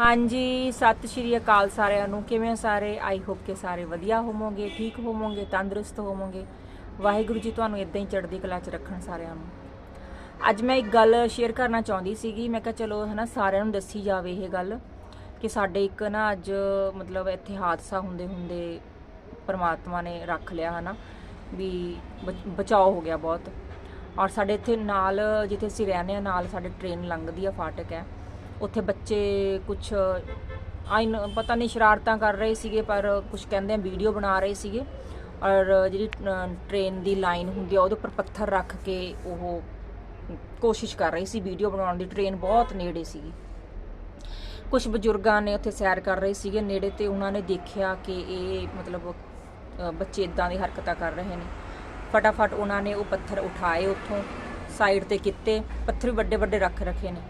ਹਾਂਜੀ, ਸਤਿ ਸ਼੍ਰੀ ਅਕਾਲ ਸਾਰਿਆਂ ਨੂੰ। ਕਿਵੇਂ ਸਾਰੇ? ਆਈ ਹੋਪ ਕਿ ਸਾਰੇ ਵਧੀਆ ਹੋਵੋਗੇ, ਠੀਕ ਹੋਵੋਗੇ, ਤੰਦਰੁਸਤ ਹੋਵੋਗੇ। ਵਾਹਿਗੁਰੂ ਜੀ ਤੁਹਾਨੂੰ ਇਦਾਂ ਹੀ ਚੜ੍ਹਦੀ ਕਲਾ 'ਚ ਰੱਖਣ ਸਾਰਿਆਂ ਨੂੰ। ਅੱਜ ਮੈਂ ਇੱਕ ਗੱਲ ਸ਼ੇਅਰ ਕਰਨਾ ਚਾਹੁੰਦੀ ਸੀਗੀ। ਮੈਂ ਕਿਹਾ ਚਲੋ, ਹਨਾ, ਸਾਰਿਆਂ ਨੂੰ ਦੱਸੀ ਜਾਵੇ ਇਹ ਗੱਲ ਕਿ ਸਾਡੇ ਇੱਕ ਨਾ ਅੱਜ ਮਤਲਬ ਇੱਥੇ ਹਾਦਸਾ ਹੁੰਦੇ ਹੁੰਦੇ ਪਰਮਾਤਮਾ ਨੇ ਰੱਖ ਲਿਆ, ਹਨਾ, ਵੀ ਬਚ- ਬਚਾਓ ਹੋ ਗਿਆ ਬਹੁਤ। ਔਰ ਸਾਡੇ ਇੱਥੇ ਨਾਲ, ਜਿੱਥੇ ਅਸੀਂ ਰਹਿੰਦੇ ਆ ਨਾਲ ਸਾਡੇ ਟ੍ਰੇਨ ਲੰਘਦੀ ਆ, ਫਾਟਕ ਹੈ। ਉੱਥੇ ਬੱਚੇ ਕੁਝ ਆਇਨ ਪਤਾ ਨਹੀਂ ਸ਼ਰਾਰਤਾਂ ਕਰ ਰਹੇ ਸੀਗੇ, ਪਰ ਕੁਝ ਕਹਿੰਦੇ ਆ, ਵੀਡੀਓ ਬਣਾ ਰਹੇ ਸੀਗੇ। ਔਰ ਜਿਹੜੀ ਟ੍ਰੇਨ ਦੀ ਲਾਈਨ ਹੁੰਦੀ ਆ, ਉਹਦੇ ਉੱਪਰ ਪੱਥਰ ਰੱਖ ਕੇ ਉਹ ਕੋਸ਼ਿਸ਼ ਕਰ ਰਹੀ ਸੀ ਵੀਡੀਓ ਬਣਾਉਣ ਦੀ। ਟ੍ਰੇਨ ਬਹੁਤ ਨੇੜੇ ਸੀਗੀ। ਕੁਝ ਬਜ਼ੁਰਗਾਂ ਨੇ ਉੱਥੇ ਸੈਰ ਕਰ ਰਹੇ ਸੀਗੇ। ਨੇੜੇ ਤੇ ਉਹਨਾਂ ਨੇ ਦੇਖਿਆ ਕਿ ਇਹ ਮਤਲਬ ਬੱਚੇ ਇਦਾਂ ਦੀ ਹਰਕਤਾਂ ਕਰ ਰਹੇ ਨੇ। ਫਟਾਫਟ ਉਹਨਾਂ ਨੇ ਉਹ ਪੱਥਰ ਉਠਾਏ ਉੱਥੋਂ, ਸਾਈਡ ਤੇ ਕੀਤੇ। ਪੱਥਰ ਵੀ ਵੱਡੇ ਵੱਡੇ ਰੱਖ ਰੱਖੇ ਨੇ।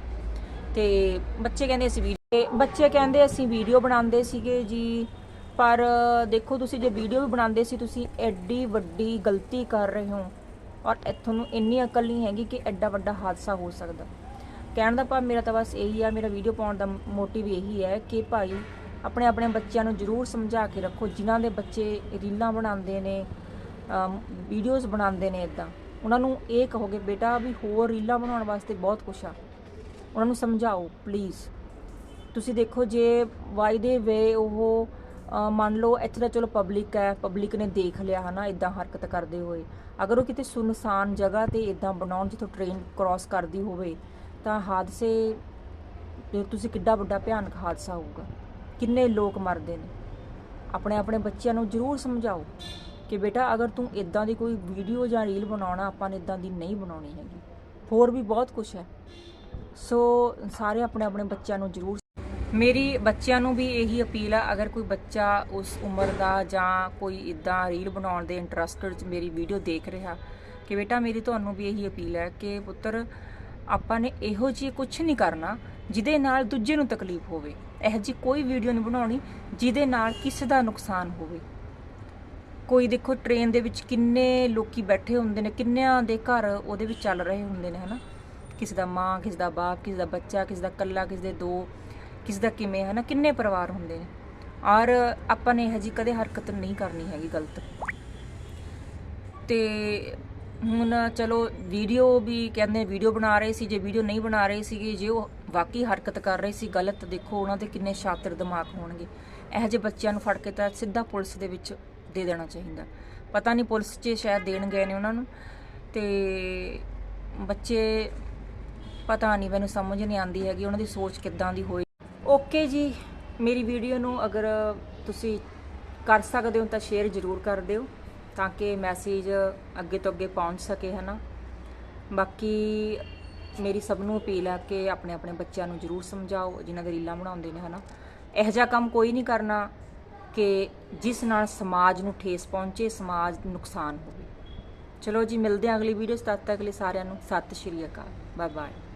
ਤੇ ਬੱਚੇ ਕਹਿੰਦੇ ਅਸੀਂ ਵੀਡੀਓ ਬੱਚੇ ਕਹਿੰਦੇ ਅਸੀਂ ਵੀਡੀਓ ਬਣਾਉਂਦੇ ਸੀਗੇ ਜੀ, ਪਰ ਦੇਖੋ ਤੁਸੀਂ ਜੇ ਵੀਡੀਓ ਵੀ ਬਣਾਉਂਦੇ ਸੀ, ਤੁਸੀਂ ਐਡੀ ਵੱਡੀ ਗਲਤੀ ਕਰ ਰਹੇ ਹੋ। ਔਰ ਤੁਹਾਨੂੰ ਇੰਨੀ ਅਕਲ ਨਹੀਂ ਹੈਗੀ ਕਿ ਐਡਾ ਵੱਡਾ ਹਾਦਸਾ ਹੋ ਸਕਦਾ। ਕਹਿਣ ਦਾ ਭਾਵ ਮੇਰਾ ਤਾਂ ਬਸ ਇਹੀ ਆ, ਮੇਰਾ ਵੀਡੀਓ ਪਾਉਣ ਦਾ ਮੋਟਿਵ ਇਹੀ ਹੈ ਕਿ ਭਾਈ ਆਪਣੇ ਆਪਣੇ ਬੱਚਿਆਂ ਨੂੰ ਜ਼ਰੂਰ ਸਮਝਾ ਕੇ ਰੱਖੋ, ਜਿਨ੍ਹਾਂ ਦੇ ਬੱਚੇ ਰੀਲਾਂ ਬਣਾਉਂਦੇ ਨੇ ਵੀਡੀਓਜ਼ ਬਣਾਉਂਦੇ ਨੇ ਇਦਾਂ ਉਹਨਾਂ ਨੂੰ ਇਹ ਕਹੋਗੇ, ਬੇਟਾ ਵੀ ਹੋਰ ਰੀਲਾਂ ਬਣਾਉਣ ਵਾਸਤੇ ਬਹੁਤ ਕੁਛ ਆ। ਉਹਨਾਂ ਨੂੰ ਸਮਝਾਓ ਪਲੀਜ਼ ਤੁਸੀਂ ਦੇਖੋ, ਜੇ ਵਾਈ ਦੇ ਵੇ ਉਹ ਮੰਨ ਲਓ ਇੱਥੇ ਤਾਂ ਚਲੋ ਪਬਲਿਕ ਹੈ ਪਬਲਿਕ ਨੇ ਦੇਖ ਲਿਆ, ਹਨਾ ਇਦਾਂ ਹਰਕਤ ਕਰਦੇ ਹੋਏ। ਅਗਰ ਉਹ ਕਿਤੇ ਸੁਨਸਾਨ ਜਗ੍ਹਾ ਤੇ ਇਦਾਂ ਬਣਾਉਣ, ਜਿੱਥੋਂ ਟ੍ਰੇਨ ਕ੍ਰਾਸ ਕਰਦੀ ਹੋਵੇ, ਤਾਂ ਹਾਦਸੇ ਤੁਸੀਂ ਕਿੱਡਾ ਵੱਡਾ ਭਿਆਨਕ ਹਾਦਸਾ ਹੋਊਗਾ। ਕਿੰਨੇ ਲੋਕ ਮਰਦੇ ਨੇ। ਆਪਣੇ ਆਪਣੇ ਬੱਚਿਆਂ ਨੂੰ ਜ਼ਰੂਰ ਸਮਝਾਓ ਕਿ ਬੇਟਾ, ਅਗਰ ਤੂੰ ਇਦਾਂ ਦੀ ਕੋਈ ਵੀਡੀਓ ਜਾਂ ਰੀਲ ਬਣਾਉਣਾ, ਆਪਾਂ ਨੇ ਇਦਾਂ ਦੀ ਨਹੀਂ ਬਣਾਉਣੀ ਹੈਗੀ। ਹੋਰ ਵੀ ਬਹੁਤ ਕੁਝ ਹੈ। ਸੋ ਸਾਰੇ ਆਪਣੇ ਆਪਣੇ ਬੱਚਿਆਂ ਨੂੰ ਜ਼ਰੂਰ ਮੇਰੀ ਬੱਚਿਆਂ ਨੂੰ ਵੀ ਇਹੀ ਅਪੀਲ ਆ, ਅਗਰ ਕੋਈ ਬੱਚਾ ਉਸ ਉਮਰ ਦਾ ਜਾਂ ਕੋਈ ਇਦਾਂ ਰੀਲ ਬਣਾਉਣ ਦੇ ਇੰਟਰਸਟਡ ਚ ਮੇਰੀ ਵੀਡੀਓ ਦੇਖ ਰਿਹਾ ਕਿ ਬੇਟਾ ਮੇਰੀ ਤੁਹਾਨੂੰ ਵੀ ਇਹੀ ਅਪੀਲ ਹੈ ਕਿ ਪੁੱਤਰ, ਆਪਾਂ ਨੇ ਇਹੋ ਜਿਹੀ ਕੁਝ ਨਹੀਂ ਕਰਨਾ ਜਿਹਦੇ ਨਾਲ ਦੂਜੇ ਨੂੰ ਤਕਲੀਫ ਹੋਵੇ। ਇਹੋ ਜਿਹੀ ਕੋਈ ਵੀਡੀਓ ਨਹੀਂ ਬਣਾਉਣੀ ਜਿਹਦੇ ਨਾਲ ਕਿਸੇ ਦਾ ਨੁਕਸਾਨ ਹੋਵੇ। ਕੋਈ ਦੇਖੋ ਟ੍ਰੇਨ ਦੇ ਵਿੱਚ ਕਿੰਨੇ ਲੋਕੀ ਬੈਠੇ ਹੁੰਦੇ ਨੇ, ਕਿੰਨਿਆਂ ਦੇ ਘਰ ਉਹਦੇ ਵਿੱਚ ਚੱਲ ਰਹੇ ਹੁੰਦੇ ਨੇ, ਹਨਾ? ਕਿਸੇ ਦਾ ਮਾਂ, ਕਿਸੇ ਦਾ ਬਾਪ, ਕਿਸੇ ਦਾ ਬੱਚਾ, ਕਿਸੇ ਦਾ ਕੱਲਾ ਕਿਸੇ ਦੇ ਦੋ, ਕਿਸੇ ਦਾ ਕਿਵੇਂ ਹੈ ਨਾ ਕਿੰਨੇ ਪਰਿਵਾਰ ਹੁੰਦੇ ਨੇ? ਔਰ ਆਪਾਂ ਨੇ ਇਹ ਜੀ ਕਦੇ ਹਰਕਤ ਨਹੀਂ ਕਰਨੀ ਹੈਗੀ, ਗਲਤ। ਤੇ ਹੁਣ ਚਲੋ, ਵੀਡੀਓ ਵੀ ਕਹਿੰਦੇ ਵੀਡੀਓ ਬਣਾ ਰਹੇ ਸੀ, ਜੇ ਵੀਡੀਓ ਨਹੀਂ ਬਣਾ ਰਹੇ ਸੀਗੇ, ਜੇ ਉਹ ਵਾਕਈ ਹਰਕਤ ਕਰ ਰਹੇ ਸੀ, ਗਲਤ, ਦੇਖੋ, ਉਹਨਾਂ ਦੇ ਕਿੰਨੇ ਸ਼ਾਤਰ ਦਿਮਾਗ ਹੋਣਗੇ। ਇਹੋ ਜਿਹੇ ਬੱਚਿਆਂ ਨੂੰ ਫੜ ਕੇ ਤਾਂ ਸਿੱਧਾ ਪੁਲਿਸ ਦੇ ਵਿੱਚ ਦੇ ਦੇਣਾ ਚਾਹੀਦਾ। ਪਤਾ ਨਹੀਂ ਪੁਲਿਸ 'ਚ ਸ਼ਾਇਦ ਦੇਣ ਗਏ ਨੇ ਉਹਨਾਂ ਨੂੰ। ਤੇ ਬੱਚੇ ਪਤਾ ਨਹੀਂ, ਮੈਨੂੰ ਸਮਝ ਨਹੀਂ ਆਉਂਦੀ ਹੈਗੀ ਉਹਨਾਂ ਦੀ ਸੋਚ ਕਿੱਦਾਂ ਦੀ ਹੋਈ। ਓਕੇ ਜੀ, ਮੇਰੀ ਵੀਡੀਓ ਨੂੰ ਅਗਰ ਤੁਸੀਂ ਕਰ ਸਕਦੇ ਹੋ ਤਾਂ ਸ਼ੇਅਰ ਜ਼ਰੂਰ ਕਰ ਦਿਓ ਤਾਂ ਕਿ ਮੈਸੇਜ ਅੱਗੇ ਤੋਂ ਅੱਗੇ ਪਹੁੰਚ ਸਕੇ, ਹਨਾ? ਬਾਕੀ ਮੇਰੀ ਸਭ ਨੂੰ ਅਪੀਲ ਹੈ ਕਿ ਆਪਣੇ ਆਪਣੇ ਬੱਚਿਆਂ ਨੂੰ ਜ਼ਰੂਰ ਸਮਝਾਓ, ਜਿਨ੍ਹਾਂ ਦੇ ਰੀਲਾਂ ਬਣਾਉਂਦੇ ਨੇ, ਹਨਾ? ਇਹੋ ਜਿਹਾ ਕੰਮ ਕੋਈ ਨਹੀਂ ਕਰਨਾ ਕਿ ਜਿਸ ਨਾਲ ਸਮਾਜ ਨੂੰ ਠੇਸ ਪਹੁੰਚੇ, ਸਮਾਜ ਨੂੰ ਨੁਕਸਾਨ ਹੋਵੇ। ਚਲੋ ਜੀ, ਮਿਲਦੇ ਹਾਂ ਅਗਲੀ ਵੀਡੀਓ 'ਚ, ਤਦ ਤੱਕ ਲਈ ਸਾਰਿਆਂ ਨੂੰ ਸਤਿ ਸ਼੍ਰੀ ਅਕਾਲ। Bye bye